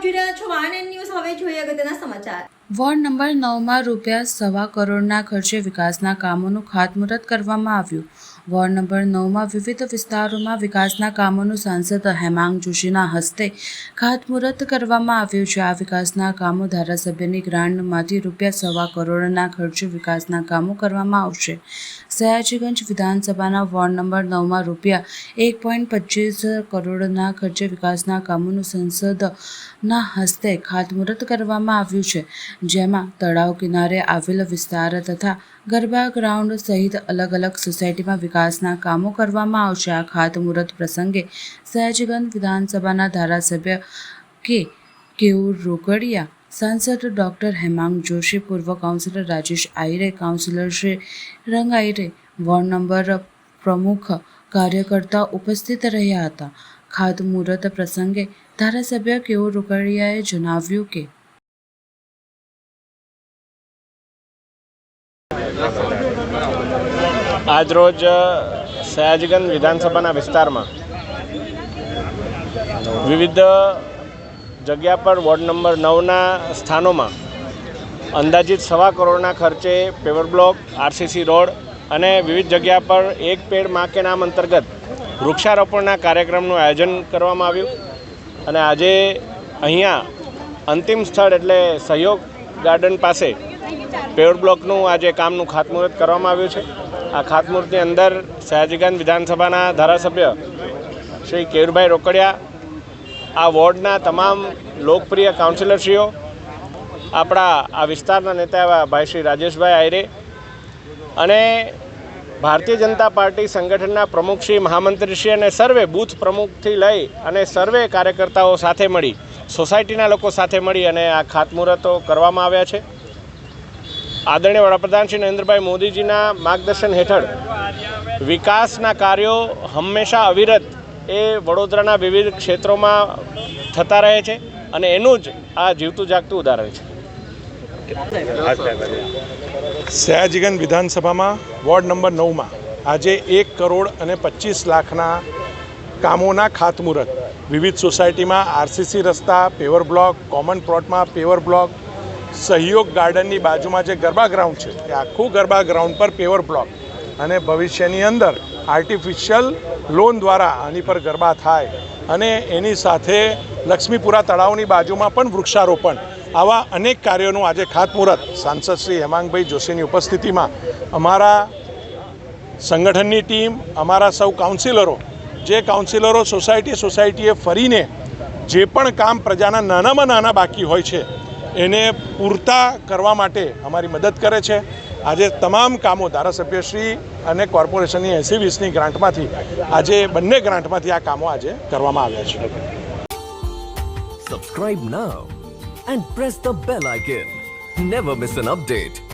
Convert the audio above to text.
Van and news. હવે જોઈએ અગત્યના સમાચાર. વોર્ડ નંબર નવમાં રૂપિયા સવા કરોડના ખર્ચે વિકાસના કામોનું ખાતમુહૂર્ત કરવામાં આવ્યું. વોર્ડ નંબર નવમાં વિવિધ વિસ્તારોમાં વિકાસના કામોનું સાંસદ હેમાંગ જોશીના હસ્તે ખાતમુહૂર્ત કરવામાં આવ્યું છે. આ વિકાસના કામો ધારાસભ્યની ગ્રાન્ટમાંથી રૂપિયા સવા કરોડના ખર્ચે વિકાસના કામો કરવામાં આવશે. સયાજીગંજ વિધાનસભાના વોર્ડ નંબર નવમાં રૂપિયા એક પોઈન્ટ પચીસ કરોડના ખર્ચે વિકાસના કામોનું સંસદના હસ્તે ખાતમુહૂર્ત કરવામાં આવ્યું છે. જેમાં તળાવ કિનારે આવેલ વિસ્તાર તથા ગરબા ગ્રાઉન્ડ સહિત અલગ અલગ સોસાયટીમાં વિકાસના કામો કરવામાં આવશે. આ ખાતમુહૂર્ત પ્રસંગે સયાજીગંજ વિધાનસભાના ધારાસભ્ય કે. કેવું રોકડિયા, સાંસદ ડૉક્ટર હેમાંગ જોશી, પૂર્વ કાઉન્સિલર રાજેશ આહિરે, કાઉન્સિલર શ્રી રંગ આહિરે, વોર્ડ નંબર પ્રમુખ કાર્યકર્તા ઉપસ્થિત રહ્યા હતા. ખાતમુહૂર્ત પ્રસંગે ધારાસભ્ય કેયુર રોકડિયાએ જણાવ્યું કે આજરોજ સયાજીગંજ વિધાનસભાના વિસ્તારમાં વિવિધ જગ્યા પર વોર્ડ નંબર નવના સ્થાનોમાં અંદાજિત સવા કરોડના ખર્ચે પેવર બ્લોક, આરસીસી રોડ અને વિવિધ જગ્યા પર એક પેડમાં કે નામ અંતર્ગત વૃક્ષારોપણના કાર્યક્રમનું આયોજન કરવામાં આવ્યું અને આજે અહીંયા અંતિમ સ્થળ એટલે સહયોગ ગાર્ડન પાસે પેવર બ્લોકનું આજે કામનું ખાતમુહૂર્ત કરવામાં આવ્યું છે, આ ખાતમુહૂર્તની અંદર સયાજીગંજ વિધાનસભાના ધારાસભ્ય શ્રી કેયુરભાઈ રોકડિયા, આ વોર્ડના તમામ લોકપ્રિય કાઉન્સિલરશ્રીઓ, આપણા આ વિસ્તારના નેતા એવા ભાઈ શ્રી રાજેશભાઈ આયરે અને ભારતીય જનતા પાર્ટી સંગઠનના પ્રમુખશ્રી મહામંત્રીશ્રી અને સર્વે બૂથ પ્રમુખથી લઈ અને સર્વે કાર્યકર્તાઓ સાથે મળી, સોસાયટીના લોકો સાથે મળી અને આ ખાતમુહૂર્તો કરવામાં આવ્યા છે. આદરણીય વડાપ્રધાન શ્રી નરેન્દ્રભાઈ મોદીજીના માર્ગદર્શન હેઠળ વિકાસના કાર્યો હંમેશા અવિરત એ વડોદરાના વિવિધ ક્ષેત્રોમાં થતા રહે છે અને એનું જ આ જીવતું જાગતું ઉદાહરણ છે. સયાજીગંજ વિધાનસભામાં વોર્ડ નંબર નવમાં આજે એક કરોડ અને પચીસ લાખના કામોના ખાતમુહૂર્ત. વિવિધ સોસાયટીમાં આરસીસી રસ્તા, પેવર બ્લોક, કોમન પ્લોટમાં પેવર બ્લોક સહયોગ ગાર્ડનની બાજુમાં જે ગરબા ગ્રાઉન્ડ છે, એ આખું ગરબા ગ્રાઉન્ડ પર પેવર બ્લોક અને ભવિષ્યની અંદર આર્ટિફિશિયલ લોન દ્વારા આની પર ગરબા થાય. અને એની સાથે લક્ષ્મીપુરા તળાવની બાજુમાં પણ વૃક્ષારોપણ. આવા અનેક કાર્યોનું આજે ખાતમુહૂર્ત સાંસદ શ્રી હેમાંગભાઈ જોશીની ઉપસ્થિતિમાં અમારા સંગઠનની ટીમ, અમારા સૌ કાઉન્સિલરો જે કાઉન્સિલરો સોસાયટી સોસાયટીએ ફરીને જે પણ કામ પ્રજાના નાનામાં નાના બાકી હોય છે એને પૂરતા કરવા માટે અમારી મદદ કરે છે. આજે તમામ કામો ધારાસભ્યશ્રી અને કોર્પોરેશનની એસી વીસની ગ્રાન્ટમાંથી, આજે બંને ગ્રાન્ટમાંથી આ કામો આજે કરવામાં આવ્યા છે. Subscribe now and press the bell icon never miss an update.